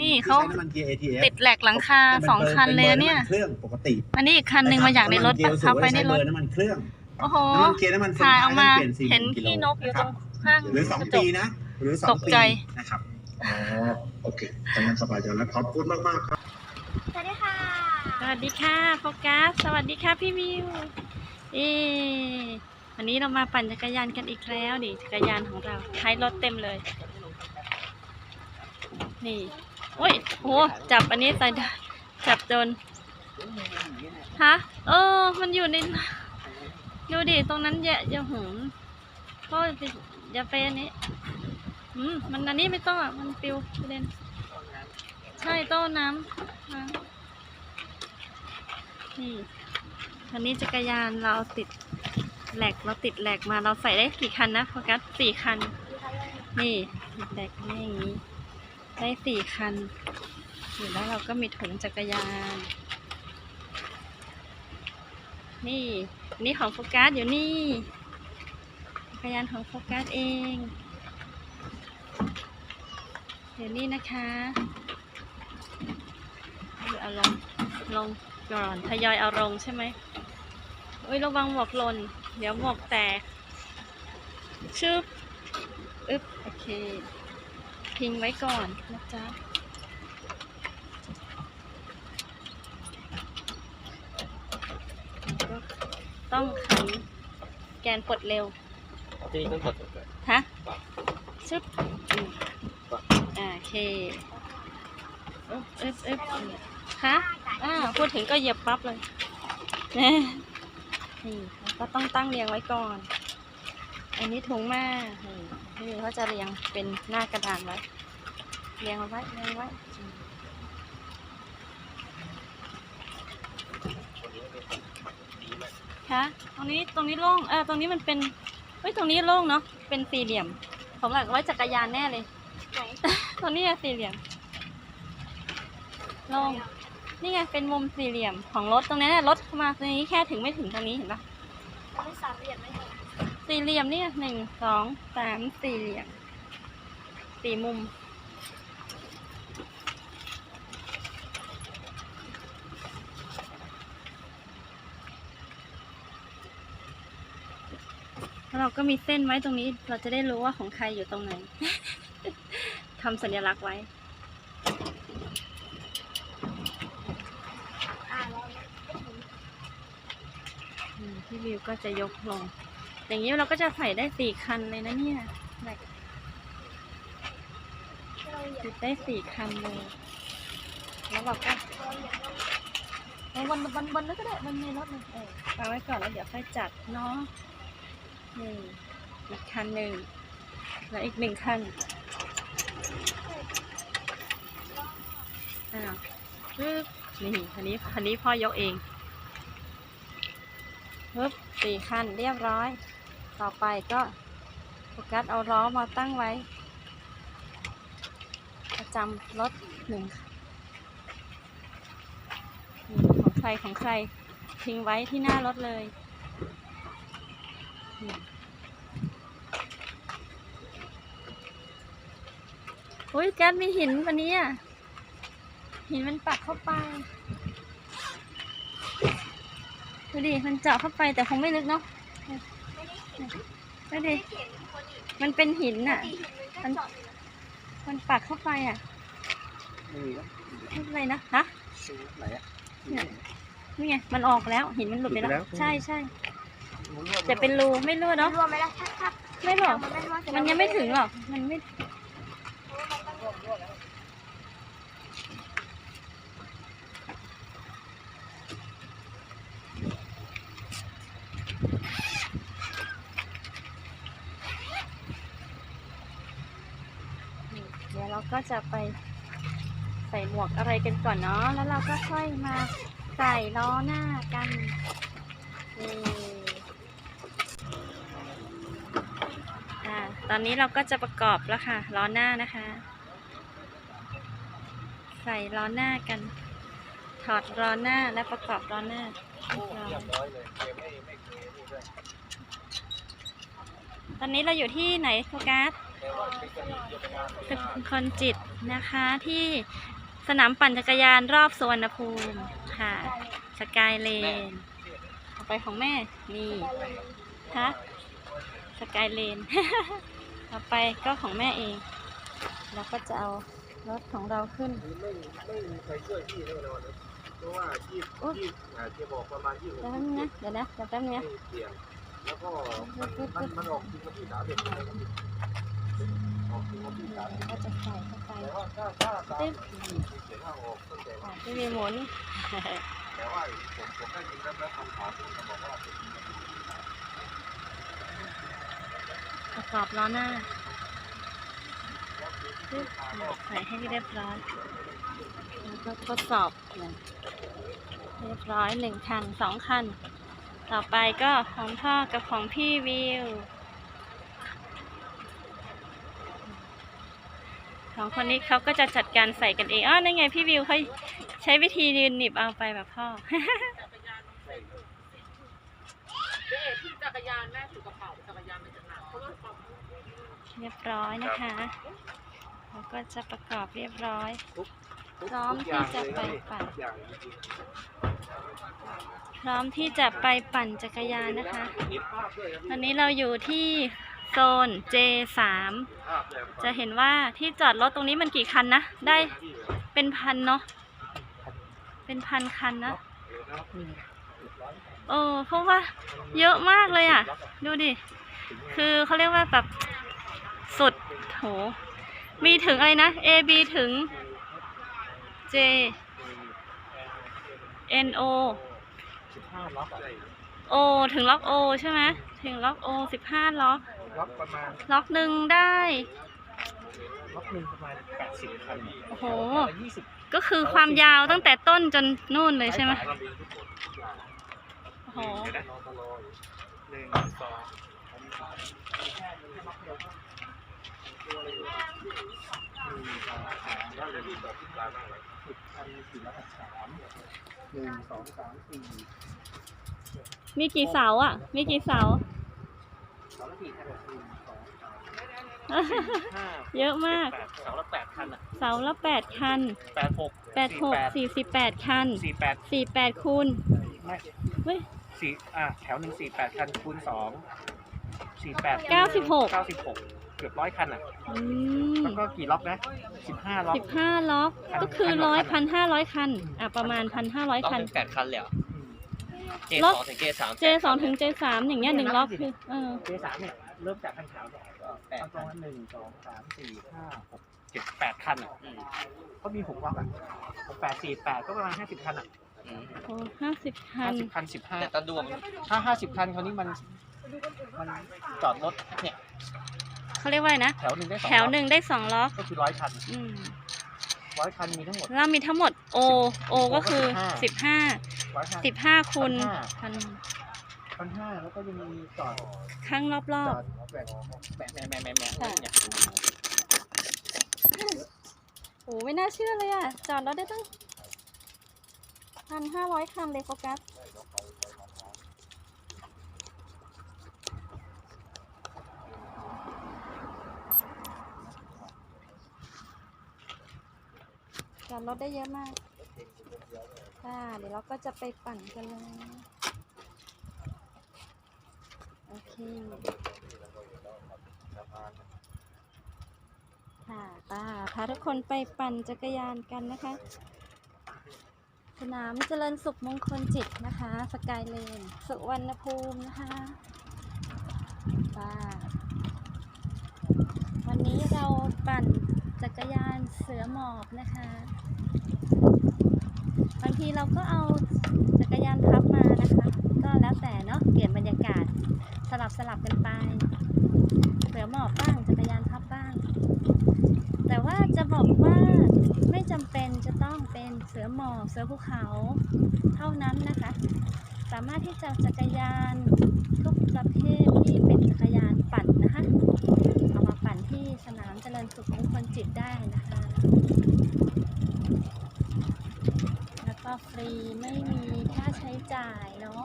นี่เขาที่ใช้น้ำมันเกียร์ ATF ติดแหลกหลังคาสองคันเลยเนี่ยป็บอร์ำมัเครื่องปกติอันนี้อีกคันหนึ่งมาจากในรถำมัเกียขับไปในรถสูงว้ใช้เบอน้ำมันเครื่องโอ้โหน้ำมันเกียร์น้ำมันเฟืองถ่ายออกมาเปลี่ยนสี่เห็นกิโลขี้นกอยู่ตะครบงข้าง หรือสองกระจปีกนะ หรือสอตงกปีใจ นะครับ อ๋อ โอเคทำงานสบายใจแล้วขอบคุณมากมากๆครับ สวัสดีค่ะ สวัสดีค่ะโฟกัส สวัสดีค่ะพี่วิว เอ๊ะวันนี้เรามาปั่นจักรยานกันอีกแล้วดิจักรยานของเราท้ายรถเต็มเลย นี่ โอ้ยโหจับอันนี้ใส่ได้จับโดนฮะเออ มันอยู่ในดูดิตรงนั้นอย่าอย่าหืมก็อย่าไปอันนี้อืมมันอันนี้ไม่ต้องอะ มันปิวประเด็นใช่ต้น้ำน้ำนี่อันนี้จักรยานเราติดแหลกเราติดแหลกมาเราใส่ได้กี่คันนะโฟกัสสี่คัน นี่ติดแหลกนี่อย่างนี้ ได้สี่คันอยู่แล้วเราก็มีถุงจักรยาน นี่นี่ของโฟกัสอยู่นี่จักรยานของโฟกัสเองเดี๋ยวนี้นะคะเดี๋ยอาลงลงก่อนทยอยเอาลงใช่ไหมอุ้ยระวังหมวกหล่น เดี๋ยวหมวกแตกชึบ อึ๊บ โอเค ทิ้งไว้ก่อนนะจ๊ะก็ต้องขันแกนปลดเร็วที่ต้องกดฮะชึบอืมอ่าโอเคอึ๊บอึ๊บอึ๊บฮะอ่าพูดถึงก็เหยียบปั๊บเลยนี่แล้วก็ต้องตั้งเรียงไว้ก่อน อันนี้ถุงมานี่ นี่เขาจะเรียงเป็นหน้ากระดานไว้ เรียงเอาไว้เรียงไว้อืมคะตรงนี้ตรงนี้โล่งเออตรงนี้มันเป็นเฮ้ยตรงนี้โล่งเนาะเป็นสี่เหลี่ยมผมหลักไว้จักรยานแน่เลยไหนตรงนี้อะสี่เหลี่ยมโล่งนี่ไงเป็นมุมสี่เหลี่ยมของรถตรงนี้นน่ะรถเข้ามาตรงนี้แค่ถึงไม่ถึงตรงนี้เห็นปะเราไม่สามเหลี่ยมไหมคะ สี่เหลี่ยมเนี่ยหนึ่งสองสามสี่เหลี่ยมสี่มุม แล้วเราก็มีเส้นไว้ตรงนี้ เราจะได้รู้ว่าของใครอยู่ตรงไหน ทำสัญลักษณ์ไว้อ่าเราไม่ถึงอืมพี่วิวก็จะยกลง อย่างนี้เราก็จะใส่ได้สี่คันเลยนะเนี่ยแบบเราเหยียบติดได้สี่คันเลย แล้วเราก็เราเหยียบเอาบนบนบนแล้วก็ได้บนในรถเลยเออวางไว้ก่อนแล้วเดี๋ยวค่อยจัดเนาะนี่อีกคันหนึ่ง แล้วอีกหนึ่งคันอ้าวปึ๊บนี่คันนี้คันนี้พ่อยกเองปึ๊บสี่คันเรียบร้อย ต่อไปก็โฟกัสเอาล้อมาตั้งไว้ ประจำรถหนึ่งคันนี่ของใครของใครทิ้งไว้ที่หน้ารถเลยอุ้ยแก๊สมีหินวันนี้อะ หินมันปักเข้าไป ดูดิ มันเจาะเข้าไปแต่คงไม่ลึกเนาะ นคนอีกมันเป็นหินอะตีหินมันก็เจาะอยู่นะมันปักเข้าไปอะไม่มีแล้วไม่เป็นไรนะฮะไหนอะเนี่ยนี่ไงมันออกแล้วหินมันหลุดไปหลุดไปแล้แล้ววใช่ใช่จะเป็นรูไม่รั่วเนาะรวมไหมล่ะถ้าถ้าไม่หรอกมันไม่รวเสร็จมันยังไม่ถึงหรอกมันไม่ เดี๋ยวเรา ก็จะไปใส่หมวกอะไรกันก่อนเนาะ แล้วเราก็ค่อยมาใส่ล้อหน้ากันนี่อ่าตอนนี้เราก็จะประกอบแล้วค่ะ ล้อหน้านะคะ ใส่ล้อหน้ากัน ถอดล้อหน้าและประกอบล้อหน้าตอนนี้เราอยู่ที่ไหนโฟกัส เป็นคนจิตนะคะที่สนามปั่นจักรยานรอบสวรรณภูมิค่ะ สกายเลนต่อไปของแม่ นี่คะสกายเลนต่อไปก็ของแม่เอง เราก็จะเอารถของเราขึ้น ไม่ไม่มีใครช่วยพี่แน่นอนนะเพราะว่าที่ที่อาจจะบอกประมาณยี่สิบเดี๋ยวนะเดี๋ยวนะเดี๋ยวแป๊บนึงนะแล้วก็มันมันออกจริงกับพี่สาวเด็กเลยครับออ กจริงกับพี่สาวเด็กก็จะใส่เข้าไปแต่ว่าถ้าถ้าตามที่เขียนว่าออกตั้งแต่อะพี่วีหมุนแต่ว่าผมผมได้ยินแล้วคำถามผมก็บอกว่าประกอบล้อหน้าปึ๊บใส่ให้เรียบร้อยแล้วก็ทดสอบเรียบร้อยหนึ่งคันสองคัน ต่อไปก็ของพ่อกับของพี่วิว องคนนี้เขาก็จะจัดการใส่กันเองอ๋อนั่นไงพี่วิวเขาใช้วิธียืนหนิบเอาไปแบบพ่อจักรยานแม่ถือกระเป๋าจักรยานมันจะหนักเพราะว่าความเรียบร้อยนะคะแล้วก็จะประกอบเรียบร้อยทุกพร้อมทุกย่างที่จะไปปั่นทุกอย่างจริงพร้อมที่จะไปปั่นจักรยานนะคะๆเห็นภาพด้วยครับตอนนี้เราอยู่ที่ โซน J3 ภาพแบบจะเห็นว่าที่จอดรถตรงนี้มันกี่คันนะ ได้เป็นพันเนาะเป็นพันคันนะเออเพราะว่าเยอะมากเลยอะ ดูดิ คือเขาเรียกว่าแบบสุดโหมีถึงอะไรนะ A B ถึง J N O O ถึงล็อก O ใช่ไหมถึงล็อก O สิบห้าล็อก ล็อกประมาณล็อกหนึ่งได้ ล็อกหนึ่งประมาณแปดสิบคันโอ้โห ยี่สิบก็คือความยาวตั้งแต่ต้นจนนู่นเลยใช่ไหมโอ้โหหนึ่งสองหนึ่งสองสามสี่มีกี่เสาอะ มีกี่เสา สองสี่คันหนึ่งสองสามห้าเยอะมากแปดเสาละแปดคันอะเสาละแปดคันแปดหกแปดหกสี่สิบแปดคันสี่แปดสี่แปดคูณไม่เฮ้ย สี่อะแถวหนึ่งสี่แปดคันคูณสองสี่แปดเก้าสิบหก เก้าสิบหกเกือบร้อยคันอะอืมแล้วก็กี่ล็อกนะสิบห้าล็อก สิบห้าล็อกก็คือร้อยพันห้าร้อยคัน อะ ประมาณพันห้าร้อยต้องคัน เป็นแปดคันเลยเหรออืม เจล็สอกองถึงเจสาม J สองถึง J สามอย่างเงี้ยหนึ่งล็อกคือเออเจสามเนี่ยเริ่มจากคันขาวก่อนแปดตคัอนนหนึ่งสองสามสี่ห้าหกเจ็ดแปดคันอะอืมก็มีหกล็อกอะหกแปดสี่แปดก็ประมาณห้าสิบคันอะอืมโอ้ห้าสิบคัห้านสิบคันสิบห้าแต่ตะดวงถ้าห้าสิบคันคราวนี้มันมันจอดรถเนี่ยเขาเรียกว่าอะไรนะ แถวหนึ่งได้สองแถวหนึ่งได้สองล็อก ก็คือร้อยคัน อืม ร้อยคันมีทั้งหมดแล้วมีทั้งหมด O O ก็คือสิบห้าร้อยคันสิบห้าคูณพันห้าพันพันห้าแล้วก็ยังมีจอดข้างรอบจอดแบบแบบแม่แม่แม่แม่ค่ะ เนี่ยๆโอ้ไม่น่าเชื่อเลยอะ จอดรถได้ตั้งพันห้าร้อยคันเลยโฟกัส จอดรถได้เยอะมากค่ะเดี๋ยวเราก็จะไปปั่นกันเลย โอเค ค่ะป้าพาทุกคนไปปั่นจักรยานกันนะคะ สนามเจริญสุขมงคลจิตนะคะ สกายเลน สุวรรณภูมินะคะป้าวันนี้เราปั่นจักรยาน เสือหมอบนะคะ บางทีเราก็เอาจักรยานพับมานะคะ ก็แล้วแต่เนาะเปลี่ยนบรรยากาศสลับสลับกันไป เสือหมอบบ้างจักรยานพับบ้าง แต่ว่าจะบอกว่าไม่จำเป็นจะต้องเป็นเสือหมอบเสือภูเขาเท่านั้นนะคะ สามารถที่จะจักรยานทุกประเภทที่เป็นจักรยานปั่นนะคะ สุขของคนจิตได้นะคะ แล้วก็ฟรีไม่มีค่าใช้จ่ายเนาะ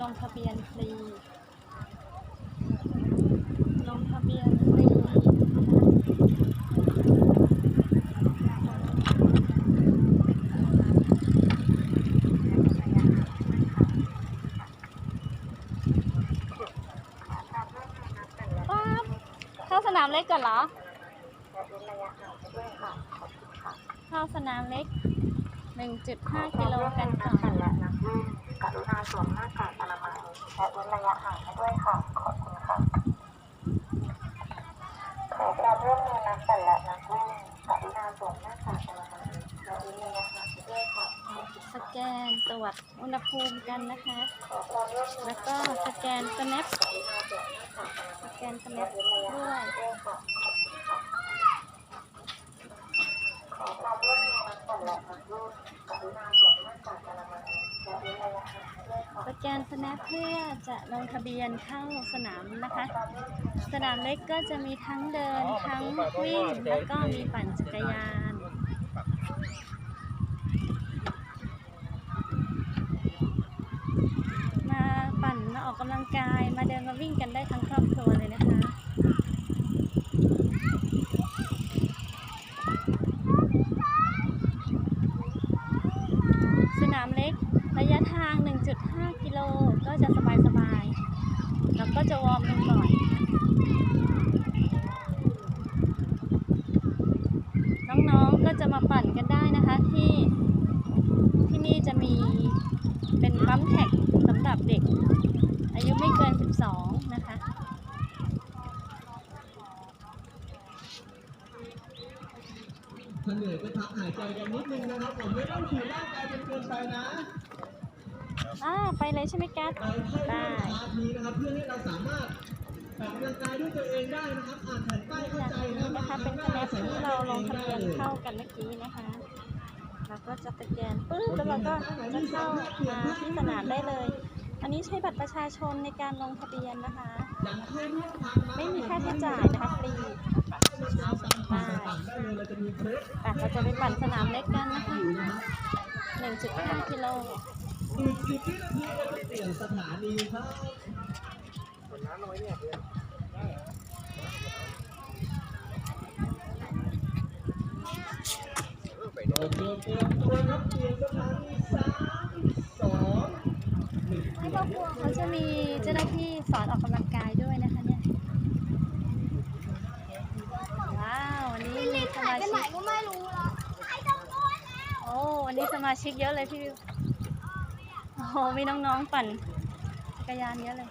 ลงทะเบียนฟรี ลงทะเบียนฟรีสนามเล็กก่อนเหรอ เข้าสนามเล็ก 1.5 กิโลกันก่อนและนักวิ่งกรุณาสวมหน้ากากอนามัยและเว้นระยะห่างให้ด้วยค่ะ ขอบคุณค่ะขอความร่วมมือนักปั่นและนักวิ่งกรุณาสวมหน้ากากอนามัยและเว้นระยะห่างให้ด้วยค่ะ สแกนตรวจอุณหภูมิกันนะคะ ขอความร่วมมือแล้วก็สแกน snap กรุณาสวมหน้ากากอนาสมัยแกนและ snap เว้นระยะด้วห่างย ให้ด้วยค่ะ ขอบคุณค่ะ ขอความร่วม มือนักปั่นและนักวิ่งกรุณาสวมหน้ากากอนามัยและเว้นระยะห่างให้ด้วยค่ะสแกน snap เพื่อจะลงทะเบียนเข้าสนามนะคะ สนามเล็กก็จะมีทั้งเดินทั้งวิ่งแล้วก็มีปั่นจักรยาน มาปั่นมาออกกำลังกายมาเดินมาวิ่งกันได้ทั้งครอบครัวเลยนะคะ สนามเล็กระยะทาง 1.5 กิโลก็ จะสบายๆแล้วก็จะวอร์มกันก่อน น้องๆ ก็จะมาปั่นกันได้นะคะที่ที่นี่จะมีเป็นปั๊มแท็กสำหรับเด็ก อายุไม่เกิน 12 นะคะ ถ้าเหนื่อยก็พักหายใจกันนิดนึงนะครับ ผมไม่ต้องขี่ร่างกายจนเกินไปนะ อ่า ไปเลย ใช่ไหมแก๊สเราค่อยๆได้พาร์ทนี้นะครับเพื่อให้เราสามารถออกกำลังกายด้วยตัวเองได้นะครับอ่านแผ่นป้ายเข้าจากใจนี้นะนะคะเป็นคะแนนที่เราลงทะเบียนเข้ากันเมื่อกี้นะคะเราก็จะสแกนปึ๊บแล้วเราก็จะเข้ามาที่สนามได้เลย อันนี้ใช้บัตรประชาชนในการลงทะเบียนนะคะอย่างเข้าร่วมพักนะไม่มีค่าใช้จ่ายนะคะฟรีเช้าตามต่างต่างได้เลยเราจะมีเคล็ดอะเราจะไปปั่นสนามเล็กกันนะคะ1.5กิโล อีกสิบวินาทีเราจะเปลี่ยนสถานีครับคนน้ำน้อยเนี่ยเพื่อนเออไปโอเคเตรียมตัวครับเปลี่ยนสถานีสามสองหนึ่งเขาจะมีเจ้าหน้าที่สอนออกกำลังกายด้วยนะคะเนี่ย ว้าววันนี้มีสหายมาชิกก็ไม่รู้แล้วหายจากตัวแล้วโอ้วันนี้สมาชิกเยอะเลยพี่วิว มีน้องๆปั่นจักรยานเยอะเลย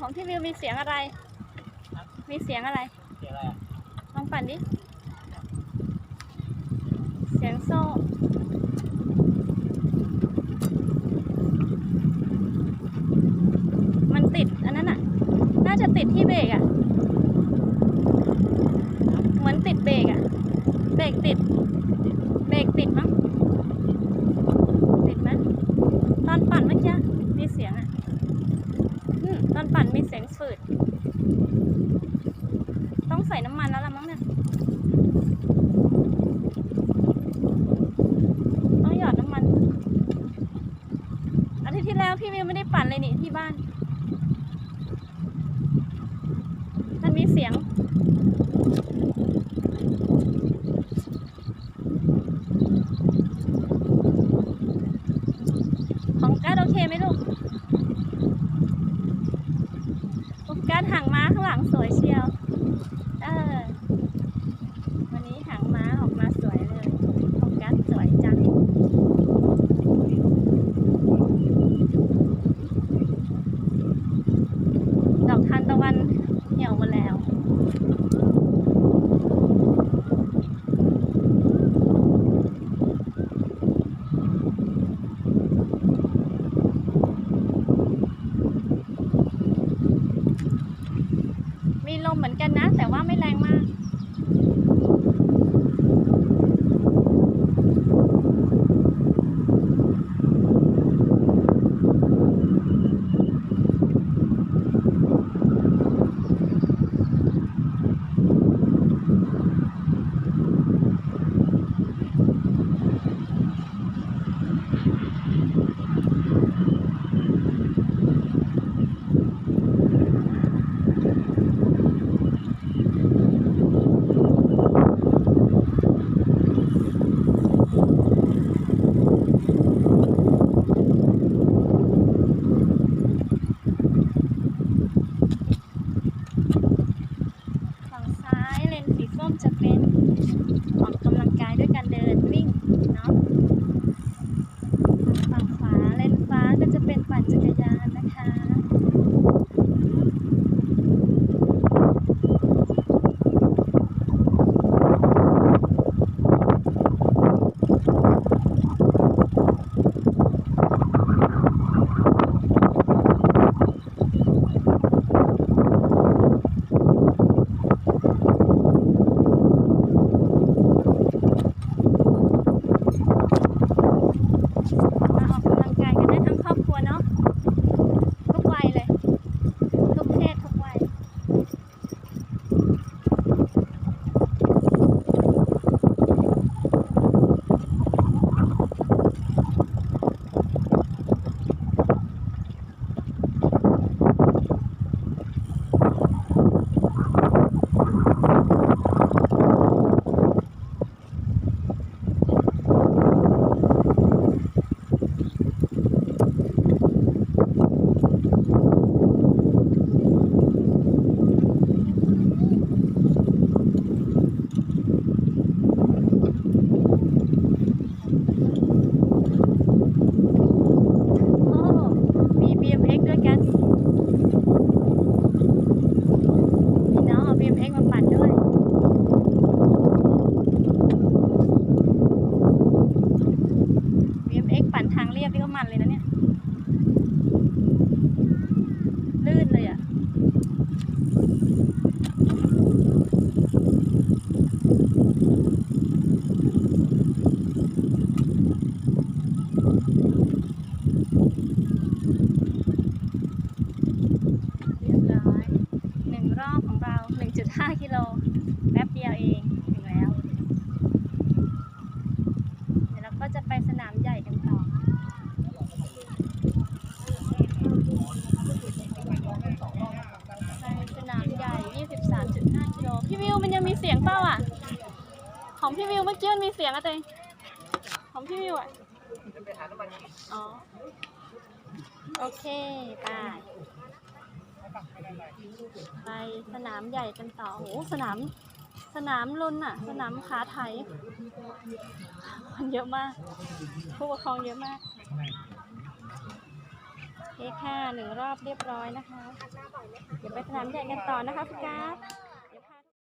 ของพี่วิวมีเสียงอะไร มีเสียงอะไร เสียงอะไรอะลองปั่นดิ เสียงโซ่ มันติดอันนั้นอะ น่าจะติดที่เบรกอะ เหมือนติดเบรกอะ เบรกติด เบรกติดมั้ง เคไหมลูกการห่างม้าข้างหลังสวยเชียว ลมเหมือนกันนะ แต่ว่าไม่แรงมาก งียบนี่ก็มันเลยนะเนี่ยี่วิวมันยังมีเสียงเปล่าอะ ของพี่วิวเมื่อกี้มันมีเสียงอะเตงของพี่วิวอะอ๋อโอเคไปไปสนามใหญ่กันต่อโหสนามสนามลุนอะ สนามขาไถคนเยอะมากผู้ปกครองเยอะมากโอเคค่ะหนึ่งรอบเรียบร้อยนะคะ เดี๋ยวไปสนามใหญ่กันต่อนะคะคุณกา